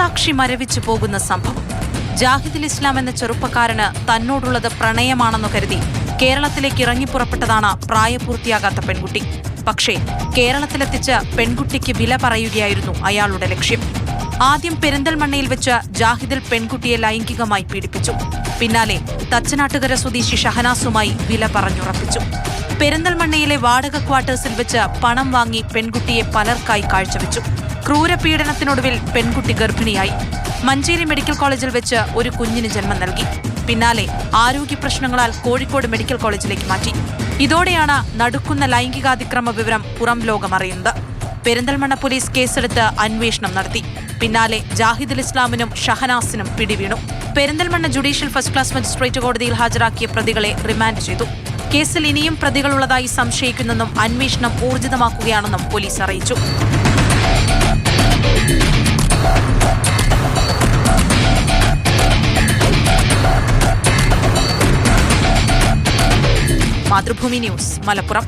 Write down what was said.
സാക്ഷി മരവിച്ചു പോകുന്ന സംഭവം. ജാഹിദുൽ ഇസ്ലാം എന്ന ചെറുപ്പക്കാരന് തന്നോടുള്ളത് പ്രണയമാണെന്ന് കരുതി കേരളത്തിലേക്ക് ഇറങ്ങിപ്പുറപ്പെട്ടതാണ് പ്രായപൂർത്തിയാകാത്ത പെൺകുട്ടി. പക്ഷേ കേരളത്തിലെത്തിച്ച് പെൺകുട്ടിക്ക് വില പറയുകയായിരുന്നു അയാളുടെ ലക്ഷ്യം. ആദ്യം പെരിന്തൽമണ്ണയിൽ വെച്ച് ജാഹിദിൽ പെൺകുട്ടിയെ ലൈംഗികമായി പീഡിപ്പിച്ചു. പിന്നാലെ തച്ചനാട്ടുകര സ്വദേശി ഷഹനാസുമായി വില പറഞ്ഞുറപ്പിച്ചു. പെരിന്തൽമണ്ണയിലെ വാടക ക്വാർട്ടേഴ്സിൽ വെച്ച് പണം വാങ്ങി പെൺകുട്ടിയെ പലർക്കായി കാഴ്ചവെച്ചു. ക്രൂരപീഡനത്തിനൊടുവിൽ പെൺകുട്ടി ഗർഭിണിയായി. മഞ്ചേരി മെഡിക്കൽ കോളേജിൽ വെച്ച് ഒരു കുഞ്ഞിന് ജന്മം നൽകി. പിന്നാലെ ആരോഗ്യ പ്രശ്നങ്ങളാൽ കോഴിക്കോട് മെഡിക്കൽ കോളേജിലേക്ക് മാറ്റി. ഇതോടെയാണ് നടുക്കുന്ന ലൈംഗികാതിക്രമ വിവരം പുറം ലോകം അറിയുന്നത്. പെരിന്തൽമണ്ണ പോലീസ് കേസെടുത്ത് അന്വേഷണം നടത്തി. പിന്നാലെ ജാഹിദുൽ ഇസ്ലാമിനും ഷഹനാസിനും പിടിവീണു. Perinthalmanna judicial first class magistrate കോടതിയിൽ ഹാജരാക്കിയ പ്രതികളെ റിമാൻഡ് ചെയ്തു. കേസിൽ ഇനിയും പ്രതികളുള്ളതായി സംശയിക്കുന്നെന്നും അന്വേഷണം ഊർജിതമാക്കുകയാണെന്നും പോലീസ് അറിയിച്ചു. മാതൃഭൂമി ന്യൂസ് മലപ്പുറം.